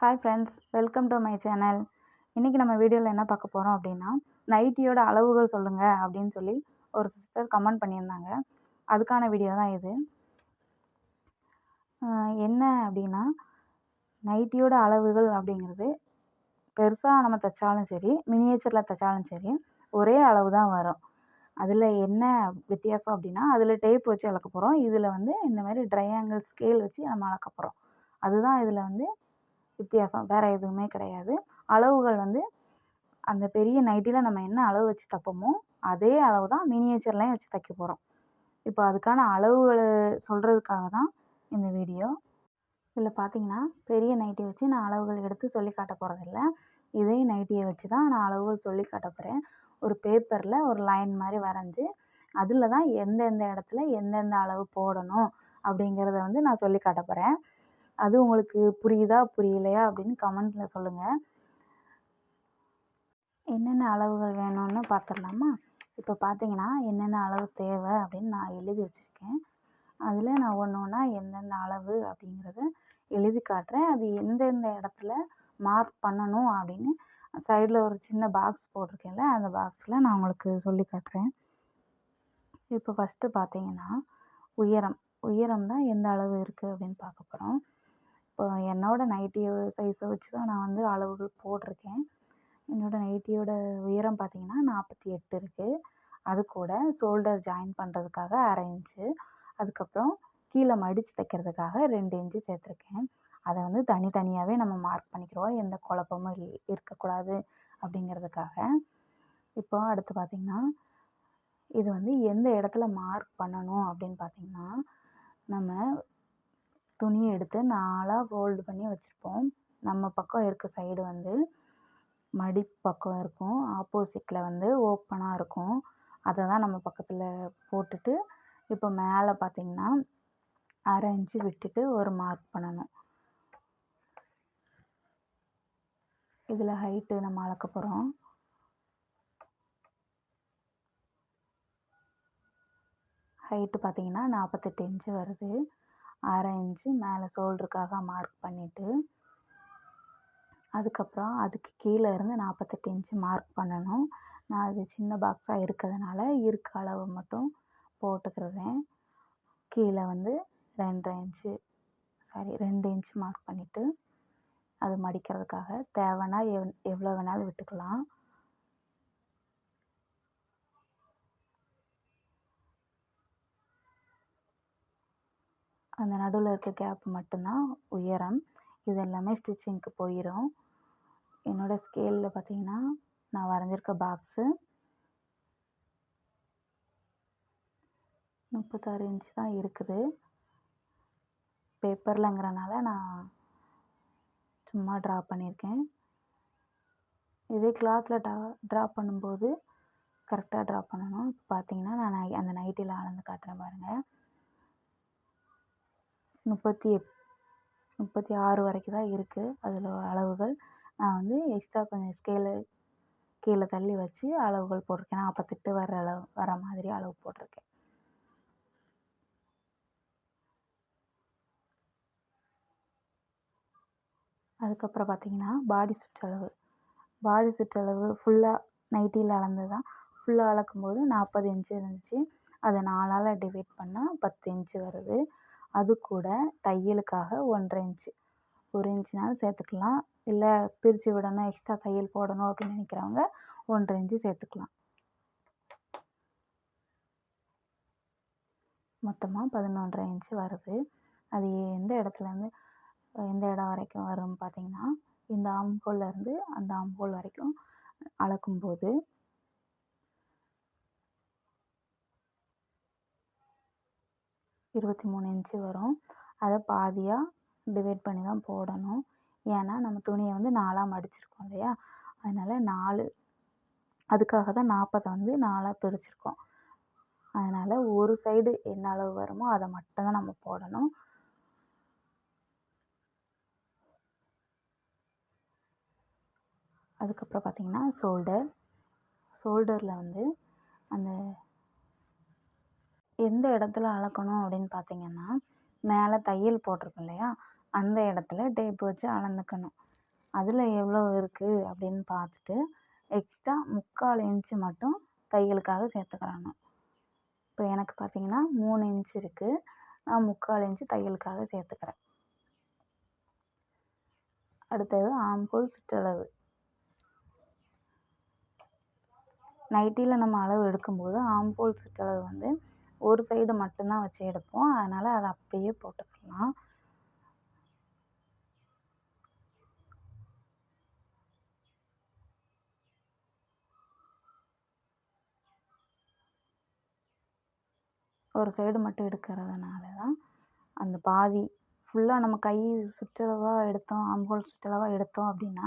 Hi friends welcome to my channel இன்றைக்கி நம்ம வீடியோவில் என்ன பார்க்க போகிறோம் அப்படின்னா நைட்டியோட அளவுகள் சொல்லுங்கள் அப்படின்னு சொல்லி ஒரு சிஸ்டர் கமெண்ட் பண்ணியிருந்தாங்க. அதுக்கான வீடியோ தான் இது. என்ன அப்படின்னா நைட்டியோட அளவுகள் அப்படிங்கிறது பெருசாக நம்ம தைச்சாலும் சரி மினியேச்சரில் தைச்சாலும் சரி ஒரே அளவு தான் வரும். அதில் என்ன வித்தியாசம் அப்படின்னா அதில் டேப் வச்சு அளக்க போகிறோம் இதில் வந்து இந்த மாதிரி ட்ரையாங்கிள் ஸ்கேல் வச்சு நம்ம அளக்க போகிறோம் அதுதான் இதில் வந்து வித்தியாசம் வேறு எதுவுமே கிடையாது. அளவுகள் வந்து அந்த பெரிய நைட்டியில் நம்ம என்ன அளவு வச்சு தைப்போமோ அதே அளவு தான் மினியேச்சர்லையும் வச்சு தைக்க போகிறோம் இப்போ அதுக்கான அளவுகள் சொல்கிறதுக்காக தான் இந்த வீடியோ இதில் பார்த்தீங்கன்னா பெரிய நைட்டியை வச்சு நான் அளவுகள் எடுத்து சொல்லி காட்ட போகிறதில்ல இதே நைட்டியை வச்சு தான் நான் அளவுகள் சொல்லி காட்ட போகிறேன் ஒரு பேப்பரில் ஒரு லைன் மாதிரி வரைஞ்சி அதில் தான் எந்தெந்த இடத்துல எந்தெந்த அளவு போடணும் அப்படிங்கிறத வந்து நான் சொல்லி காட்ட போகிறேன் அது உங்களுக்கு புரியுதா புரியலையா அப்படின்னு கமெண்ட்டில் சொல்லுங்கள் என்னென்ன அளவுகள் வேணும்னு பார்த்துடலாமா இப்போ பார்த்தீங்கன்னா என்னென்ன அளவு தேவை அப்படின்னு நான் எழுதி வச்சுருக்கேன். அதில் நான் ஒன்று ஒன்றா எந்தெந்த அளவு அப்படிங்கிறத எழுதி காட்டுறேன். அது எந்தெந்த இடத்துல மார்க் பண்ணணும் அப்படின்னு சைடில் ஒரு சின்ன பாக்ஸ் போட்டிருக்கேன்ல அந்த பாக்ஸில் நான் உங்களுக்கு சொல்லி காட்டுறேன். இப்போ ஃபஸ்ட்டு பார்த்தீங்கன்னா உயரம். உயரம் தான் எந்த அளவு இருக்குது அப்படின்னு பார்க்க போகிறோம் இப்போ என்னோடய நைட்டி சைஸை வச்சு தான் நான் வந்து அளவுகள் போட்டிருக்கேன். என்னோடய நைட்டியோட உயரம் பார்த்தீங்கன்னா நாற்பத்தி எட்டு இருக்குது அது கூட ஷோல்டர் ஜாயின் பண்ணுறதுக்காக அரை இன்ச்சு. அதுக்கப்புறம் கீழே மடித்து தைக்கிறதுக்காக ரெண்டு இன்ச்சு சேர்த்துருக்கேன். அதை வந்து தனித்தனியாகவே நம்ம மார்க் பண்ணிக்கிறோம். எந்த குழப்பமும் இல் இருக்கக்கூடாது அப்படிங்கிறதுக்காக. இப்போ அடுத்து பார்த்திங்கன்னா இது வந்து எந்த இடத்துல மார்க் பண்ணணும் அப்படின்னு பார்த்திங்கன்னா நம்ம துணியை எடுத்து நாலாக ஃபோல்டு பண்ணி வச்சுருப்போம். நம்ம பக்கம் இருக்க சைடு வந்து மடி பக்கம் இருக்கும் ஆப்போசிட்டில் வந்து ஓப்பனாக இருக்கும். அதை தான் நம்ம பக்கத்தில் போட்டுட்டு இப்போ மேலே பார்த்திங்கன்னா அரை இன்ச்சு விட்டுட்டு ஒரு மார்க் பண்ணணும். இதில் ஹைட்டு நம்ம அளக்க போகிறோம் ஹைட்டு பார்த்தீங்கன்னா நாற்பத்தெட்டு இன்ச்சு வருது. அரை இன்ச்சு மேலே ஷோல்டருக்காக மார்க் பண்ணிவிட்டு அதுக்கப்புறம் அதுக்கு கீழே இருந்து நாற்பத்தெட்டு இன்ச்சு மார்க் பண்ணணும். நான் அது சின்ன பாக்ஸாக இருக்கிறதுனால இருக்க அளவு மட்டும் போட்டுக்கிறேன் கீழே வந்து ரெண்டரை இன்ச்சு சாரி ரெண்டு இன்ச்சு மார்க் பண்ணிவிட்டு அது மடிக்கிறதுக்காக தேவைன்னா எவ் எவ்வளோ வேணாலும் விட்டுக்கலாம். அந்த நடுவில் இருக்க கேப் மட்டும்தான் உயரம். இது எல்லாமே ஸ்டிச்சிங்க்கு போயிடும் என்னோடய ஸ்கேலில் பார்த்தீங்கன்னா நான் வரைஞ்சிருக்க பாக்ஸு முப்பத்தாறு இன்ச் தான் இருக்குது. பேப்பர்லங்கிறனால நான் சும்மா ட்ரா பண்ணியிருக்கேன். இதே கிளாத்தில் ட்ரா ட்ரா பண்ணும்போது கரெக்டாக ட்ரா பண்ணணும். இப்போ பார்த்தீங்கன்னா நான் அந்த நைட்டியில் அளந்து காட்டுறேன் பாருங்கள் முப்பத்தி எட் முப்பத்தி ஆறு வரைக்கும் தான் இருக்குது அதில் அளவுகள் நான் வந்து எக்ஸ்ட்ரா கொஞ்சம் ஸ்கேலு கீழே தள்ளி வச்சு அளவுகள் போட்டிருக்கேன். நாற்பத்தெட்டு வர அளவு வர மாதிரி அளவு போட்டிருக்கேன். அதுக்கப்புறம் பார்த்தீங்கன்னா பாடி சுற்றளவு பாடி சுற்றளவு ஃபுல்லாக நைட்டியில் அளந்து தான் ஃபுல்லாக அளக்கும் போது நாற்பது இன்ச்சு இருந்துச்சு. அதை நாலால் டிவைட் பண்ணால் பத்து இன்ச்சு வருது. அது கூட தையலுக்காக ஒன்றரை இன்ச்சு ஒரு இன்ச்சுனாலும் சேர்த்துக்கலாம். இல்லை பிரித்து விடணும் எக்ஸ்ட்ரா தையல் போடணும் அப்படின்னு நினைக்கிறவங்க ஒன்றரை இன்ச்சு சேர்த்துக்கலாம். மொத்தமாக பதினொன்றரை இன்ச்சு வருது. அது எந்த இடத்துலேருந்து எந்த இடம் வரைக்கும் வரும்னு பார்த்தீங்கன்னா இந்த ஆம்ஹோல்லேருந்து அந்த ஆம்ஹோல் வரைக்கும் அளக்கும்போது இருபத்தி மூணு இன்ச்சு வரும். அதை பாதியாக டிவைட் பண்ணி தான் போடணும். ஏன்னா நம்ம துணியை வந்து நாலாக மடிச்சிருக்கோம் இல்லையா? அதனால் நாலு அதுக்காக தான் நாற்பதை வந்து நாலாக பிரிச்சிருக்கோம். அதனால் ஒரு சைடு என்ன அளவு வருமோ அதை மட்டும்தான் நம்ம போடணும். அதுக்கப்புறம் பார்த்திங்கன்னா ஷோல்டர் ஷோல்டரில் வந்து அந்த எந்த இடத்துல அளக்கணும் அப்படின்னு பார்த்தீங்கன்னா மேலே தையல் போட்டிருக்கும் இல்லையா? அந்த இடத்துல டேப் வச்சு அளந்துக்கணும். அதில் எவ்வளோ இருக்குது அப்படின்னு பார்த்துட்டு எக்ஸ்ட்ரா முக்கால் இன்ச்சு மட்டும் தையலுக்காக சேர்த்துக்கிறணும். இப்போ எனக்கு பார்த்தீங்கன்னா மூணு இன்ச் இருக்குது நான் முக்கால் இன்ச்சு தையலுக்காக சேர்த்துக்கிறேன். அடுத்தது ஆம்பூல் சுற்றளவு. நைட்டியில் நம்ம அளவு எடுக்கும்போது ஆம்போல் சுற்றளவு வந்து ஒரு சைடு மட்டும்தான் வச்சு எடுப்போம். அதனால் அதை அப்படியே போட்டுக்கலாம். ஒரு சைடு மட்டும் எடுக்கிறதுனால தான் அந்த பாதி ஃபுல்லாக நம்ம கை சுற்றளவாக எடுத்தோம் ஆம்ஹோல் சுற்றளவாக எடுத்தோம் அப்படின்னா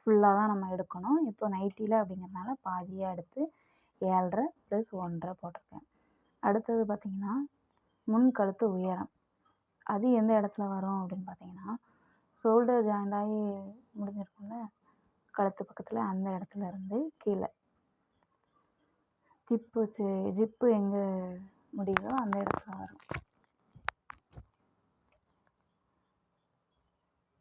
ஃபுல்லாக தான் நம்ம எடுக்கணும். இப்போ நைட்டியில் அப்படிங்கிறதுனால பாதியாக எடுத்து ஏழ்ரை ப்ளஸ் ஒன்றரை போட்டிருக்கேன். அடுத்தது பார்த்திங்கன்னா முன் கழுத்து உயரம். அது எந்த இடத்துல வரும் அப்படின்னு பார்த்திங்கன்னா ஷோல்டர் ஜாயிண்ட் ஆகி முடிஞ்சிருக்கும்ல கழுத்து பக்கத்தில் அந்த இடத்துல இருந்து கீழே. ஜிப்பு ஜிப்பு எங்கே முடியுதோ அந்த இடத்துல வரும்.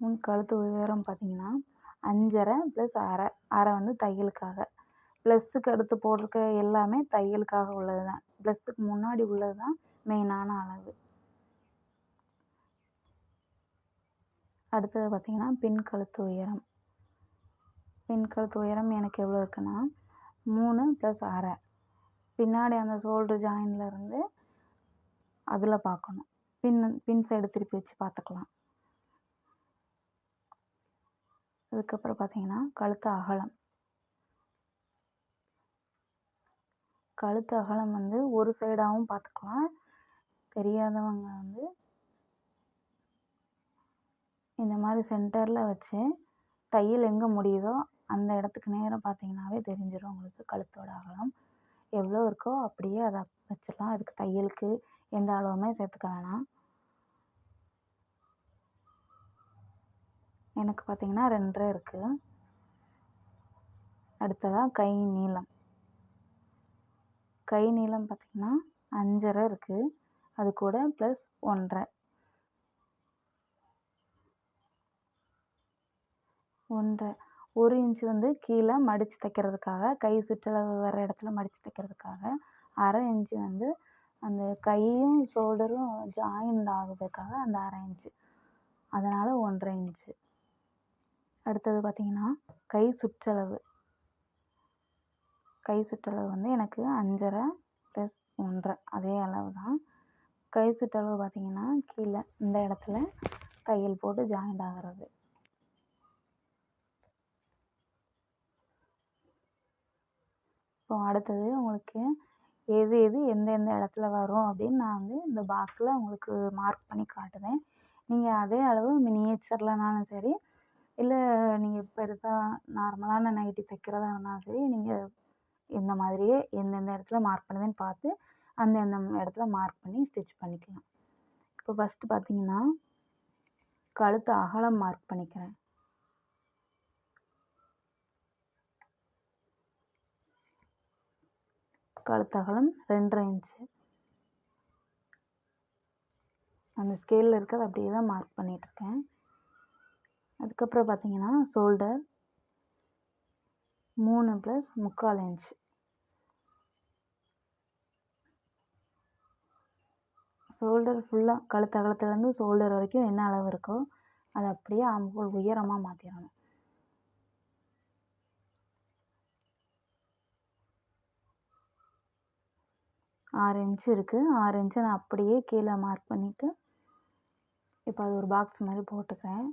முன் கழுத்து உயரம் பார்த்தீங்கன்னா அஞ்சரை ப்ளஸ் அரை. அரை வந்து தையலுக்காக. ப்ளஸ்ஸுக்கு அடுத்து போட்டிருக்க எல்லாமே தையலுக்காக உள்ளது தான் ப்ளஸ்ஸுக்கு முன்னாடி உள்ளது தான் மெயினான அளவு. அடுத்தது பார்த்திங்கன்னா பின் கழுத்து உயரம். பின் கழுத்து உயரம் எனக்கு எவ்வளோ இருக்குன்னா மூணு ப்ளஸ் அரை. பின்னாடி அந்த ஷோல்டர் ஜாயின்ல இருந்து அதில் பார்க்கணும். பின் பின் சைடு திருப்பி வச்சு பார்த்துக்கலாம். அதுக்கப்புறம் பார்த்தீங்கன்னா கழுத்து அகலம். கழுத்து அகலம் வந்து ஒரு சைடாகவும் பார்த்துக்கலாம். தெரியாதவங்க வந்து இந்த மாதிரி சென்டரில் வச்சு தையல் எங்கே முடியுதோ அந்த இடத்துக்கு நேரம் பார்த்தீங்கன்னாவே தெரிஞ்சிடும் உங்களுக்கு கழுத்தோட அகலம் எவ்வளோ இருக்கோ அப்படியே அதை வச்சிடலாம். அதுக்கு தையலுக்கு எந்த அளவுமே சேர்த்துக்க வேணாம். எனக்கு பார்த்தீங்கன்னா ரெண்டரை இருக்குது அடுத்ததாக கை நீளம். கை நீளம் பார்த்திங்கன்னா அஞ்சரை இருக்குது அது கூட ப்ளஸ் ஒன்றரை. ஒன்றரை. ஒரு இன்ச்சு வந்து கீழே மடித்து தைக்கிறதுக்காக கை சுற்றளவு வர இடத்துல மடித்து தைக்கிறதுக்காக அரை இன்ச்சு வந்து அந்த கையும் ஷோல்டரும் ஜாயிண்ட் ஆகுறதுக்காக அந்த அரை இன்ச்சு அதனால் ஒன்றரை இன்ச்சு அடுத்தது பார்த்திங்கன்னா கை சுற்றளவு. கை சுற்றளவு வந்து எனக்கு அஞ்சரை ப்ளஸ் ஒன்றரை அதே அளவு தான் கை சுற்றளவு பார்த்திங்கன்னா கீழே இந்த இடத்துல தையல் போட்டு ஜாயிண்ட் ஆகிறது. இப்போ அடுத்தது உங்களுக்கு எது எது எந்தெந்த இடத்துல வரும் அப்படின்னு நான் வந்து இந்த பாக்ஸில் உங்களுக்கு மார்க் பண்ணி காட்டுவேன் நீங்கள் அதே அளவு மினியேச்சர்லனாலும் சரி இல்லை நீங்கள் பெருசாக நார்மலான நைட்டி தைக்கிறதா இருந்தாலும் சரி நீங்கள் இந்த மாதிரியே எந்தெந்த இடத்துல மார்க் பண்ணுதுன்னு பார்த்து அந்தந்த இடத்துல மார்க் பண்ணி ஸ்டிச் பண்ணிக்கலாம். இப்போ ஃபஸ்ட்டு பார்த்தீங்கன்னா கழுத்து அகலம் மார்க் பண்ணிக்கிறேன். கழுத்து அகலம் ரெண்டரை இன்ச்சு அந்த ஸ்கேலில் இருக்கிறது அப்படியே தான் மார்க் பண்ணிகிட்ருக்கேன் அதுக்கப்புறம் பார்த்தீங்கன்னா ஷோல்டர் மூணு ப்ளஸ் முக்கால் இன்ச் ஷோல்டர் ஃபுல்லாக கழுத்து அகலத்துலேருந்து ஷோல்டர் வரைக்கும் என்ன அளவு இருக்கோ அதை அப்படியே ஆம்ஹோல் உயரமாக மாற்றிடணும் ஆறு இன்ச்சு இருக்குது ஆறு இன்ச்சை நான் அப்படியே கீழே மார்க் பண்ணிவிட்டு இப்போ அது ஒரு பாக்ஸ் மாதிரி போட்டுக்கிறேன்.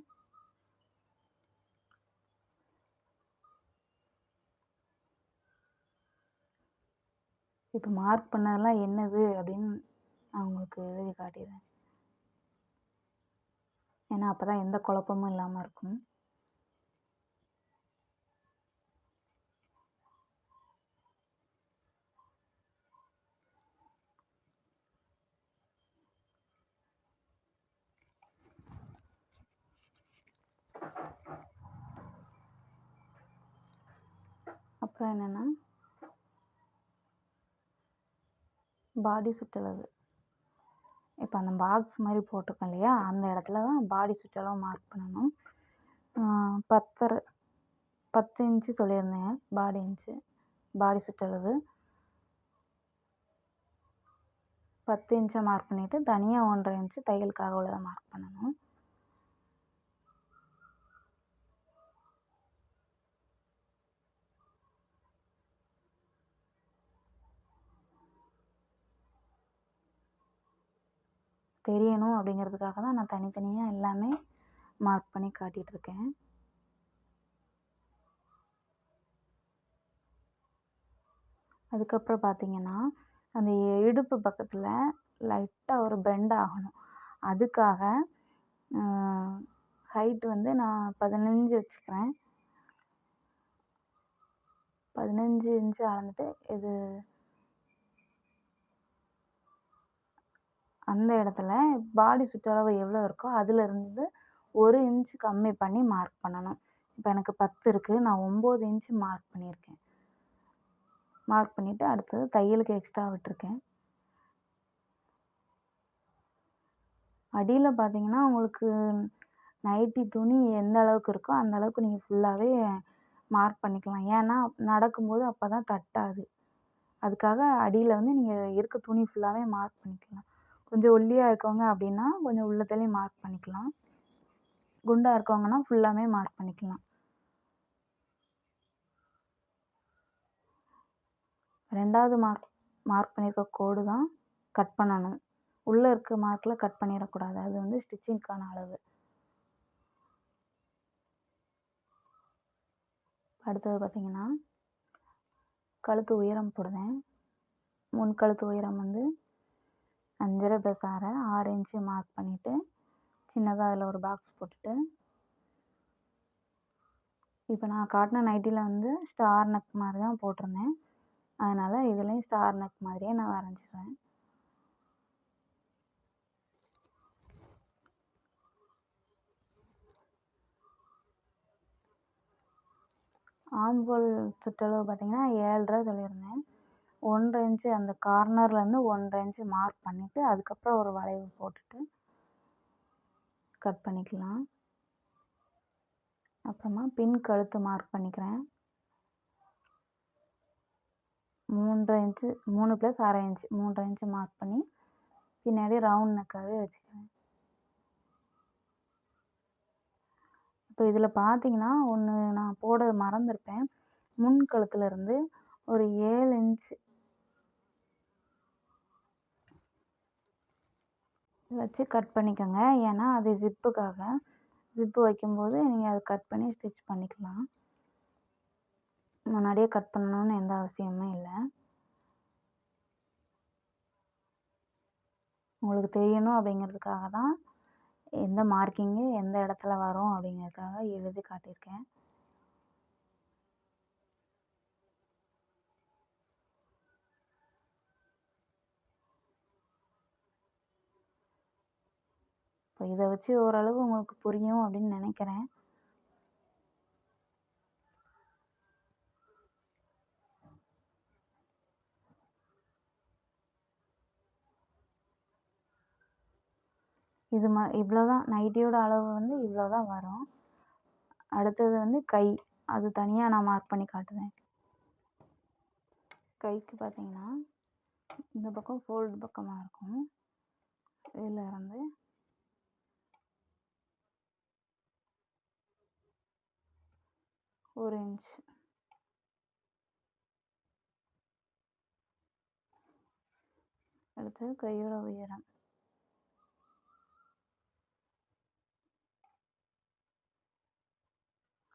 இப்போ மார்க் பண்ணதெல்லாம் என்னது அப்படின்னு நான் உங்களுக்கு எழுதி காட்டிடுறேன். ஏன்னா அப்போ தான் எந்த குழப்பமும் இல்லாமல் இருக்கும். அப்புறம் என்னென்னா பாடி சுற்றுலது இப்போ அந்த பாக்ஸ் மாதிரி போட்டிருக்கோம் இல்லையா? அந்த இடத்துல தான் பாடி சுற்றளவு மார்க் பண்ணணும். பத்தரை பத்து இன்ச்சு சொல்லியிருந்தேன். பாடி இன்ச்சு பாடி சுற்றளவு பத்து இன்ச்சை மார்க் பண்ணிவிட்டு தனியாக ஒன்றரை இன்ச்சு தையலுக்காக உள்ளதை மார்க் பண்ணணும். தெரியணும் அப்படிங்கிறதுக்காக தான் நான் தனித்தனியாக எல்லாமே மார்க் பண்ணி காட்டிகிட்ருக்கேன் அதுக்கப்புறம் பார்த்தீங்கன்னா அந்த இடுப்பு பக்கத்தில் லைட்டாக ஒரு பெண்ட் ஆகணும். அதுக்காக ஹைட் வந்து நான் பதினஞ்சு வச்சுக்கிறேன். பதினஞ்சு இன்ச்சு அளந்துட்டு இது அந்த இடத்துல பாடி சுற்றளவு எவ்வளோ இருக்கோ அதிலிருந்து ஒரு இன்ச் கம்மி பண்ணி மார்க் பண்ணணும். இப்போ எனக்கு பத்து இருக்குது நான் ஒம்பது இன்ச்சு மார்க் பண்ணியிருக்கேன். மார்க் பண்ணிவிட்டு அடுத்தது தையலுக்கு எக்ஸ்ட்ரா விட்டுருக்கேன். அடியில் பார்த்தீங்கன்னா உங்களுக்கு நைட்டி துணி எந்த அளவுக்கு இருக்கோ அந்த அளவுக்கு நீங்கள் ஃபுல்லாகவே மார்க் பண்ணிக்கலாம். ஏன்னா நடக்கும்போது அப்போ தான் தட்டாது. அதுக்காக அடியில் வந்து நீங்கள் இருக்க துணி ஃபுல்லாகவே மார்க் பண்ணிக்கலாம். கொஞ்சம் ஒல்லியாக இருக்கவங்க அப்படின்னா கொஞ்சம் உள்ளத்துலேயும் மார்க் பண்ணிக்கலாம். குண்டாக இருக்கவங்கன்னா ஃபுல்லாமே மார்க் பண்ணிக்கலாம். ரெண்டாவது மார்க் மார்க் பண்ணியிருக்க கோடு தான் கட் பண்ணணும். உள்ளே இருக்க மார்க்கில் கட் பண்ணிடக்கூடாது. அது வந்து ஸ்டிச்சிங்க்கான அளவு. அடுத்தது பார்த்திங்கன்னா கழுத்து உயரம் போடுவேன். முன் கழுத்து உயரம் வந்து அஞ்சரை பெசாரை ஆரஞ்சு ஆறு இன்ச்சு மார்க் பண்ணிவிட்டு சின்னதாக அதில் ஒரு பாக்ஸ் போட்டுட்டு இப்போ நான் காட்டின நைட்டியில் வந்து ஸ்டார் நெக் மாதிரி தான் போட்டிருந்தேன். அதனால் இதுலேயும் ஸ்டார் நெக் மாதிரியே நான் வரைஞ்சிடுறேன் ஆம்ஹோல் சுற்றளவு பார்த்திங்கன்னா ஏழ்ரை சொல்லியிருந்தேன். ஒன்றரை இன்ச்சு அந்த கார்னர்லேருந்து ஒன்றரை இன்ச்சு மார்க் பண்ணிவிட்டு அதுக்கப்புறம் ஒரு வளைவு போட்டுட்டு கட் பண்ணிக்கலாம். அப்புறமா பின் கழுத்து மார்க் பண்ணிக்கிறேன். மூன்றரை இன்ச்சு மூணு ப்ளஸ் அரை இன்ச்சு மூன்றரை இன்ச்சு மார்க் பண்ணி பின்னாடி ரவுண்ட் நெக்காகவே வச்சுக்கிறேன். இப்போ இதில் பார்த்தீங்கன்னா ஒன்று நான் போட மறந்துருப்பேன். முன் கழுத்துலேருந்து ஒரு ஏழு இன்ச்சு வச்சு கட் பண்ணிக்கோங்க. ஏன்னா அது ஜிப்புக்காக ஜிப்பு வைக்கும்போது நீங்கள் அதை கட் பண்ணி ஸ்டிச் பண்ணிக்கலாம். முன்னாடியே கட் பண்ணணும்னு எந்த அவசியமும் இல்லை. உங்களுக்கு தெரியணும் அப்படிங்கிறதுக்காக தான் எந்த மார்க்கிங்கு எந்த இடத்துல வரும் அப்படிங்கிறதுக்காக எழுதி காட்டியிருக்கேன். இப்போ இதை வச்சு ஓரளவு உங்களுக்கு புரியும் அப்படின்னு நினைக்கிறேன். இது ம இவ்வளோ தான் நைட்டியோட அளவு வந்து இவ்வளோ தான் வரும். அடுத்தது வந்து கை. அது தனியாக நான் மார்க் பண்ணி காட்டுவேன் கைக்கு பார்த்தீங்கன்னா இந்த பக்கம் ஃபோல்டு பக்கமாக இருக்கும். இதில் இருந்து ஒரு இன்ச் அடுத்து கையோட உயரம்.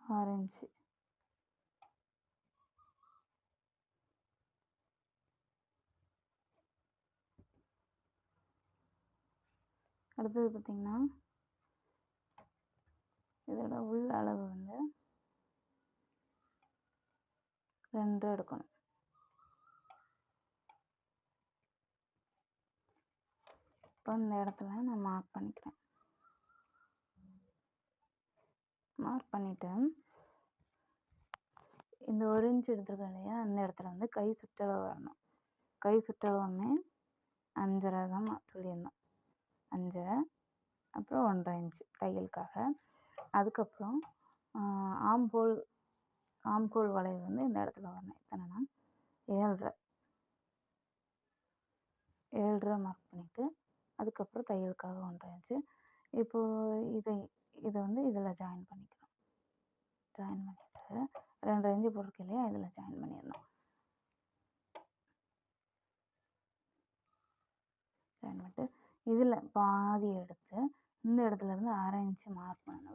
ஆறு இன்ச்சு அடுத்தது பார்த்திங்கன்னா இதோட உள் அளவு வந்து ரெண்டு எடுக்கணும். இப்போ இந்த இடத்துல நான் மார்க் பண்ணிக்கிறேன். மார்க் பண்ணிவிட்டு இந்த ஒரு இன்ச் எடுத்துருக்கோம் இல்லையா? அந்த இடத்துல வந்து கை சுற்றளவு வரணும். கை சுற்றளவுமே அஞ்சரை தான் சொல்லியிருந்தோம். அஞ்சரை அப்புறம் ஒன்றரை இன்ச்சு தையலுக்காக. அதுக்கப்புறம் ஆம்ஹோல் ஆம்கோல் வளைவு வந்து இந்த இடத்துல வரணும். எத்தனைனா ஏழ்ரை. ஏழ்ரை மார்க் பண்ணிவிட்டு அதுக்கப்புறம் தையலுக்காக ஒன்றரை இன்ச்சு இப்போது இதை இதை வந்து இதில் ஜாயின் பண்ணிக்கணும் ஜாயின் பண்ணிவிட்டு ரெண்டு இன்ச்சு போட்டிருக்கு இல்லையா? இதில் ஜாயின் பண்ணிடணும். ஜாயின் பண்ணிட்டு இதில் பாதி எடுத்து இந்த இடத்துல இருந்து அரை இன்ச்சு மார்க் பண்ணணும்.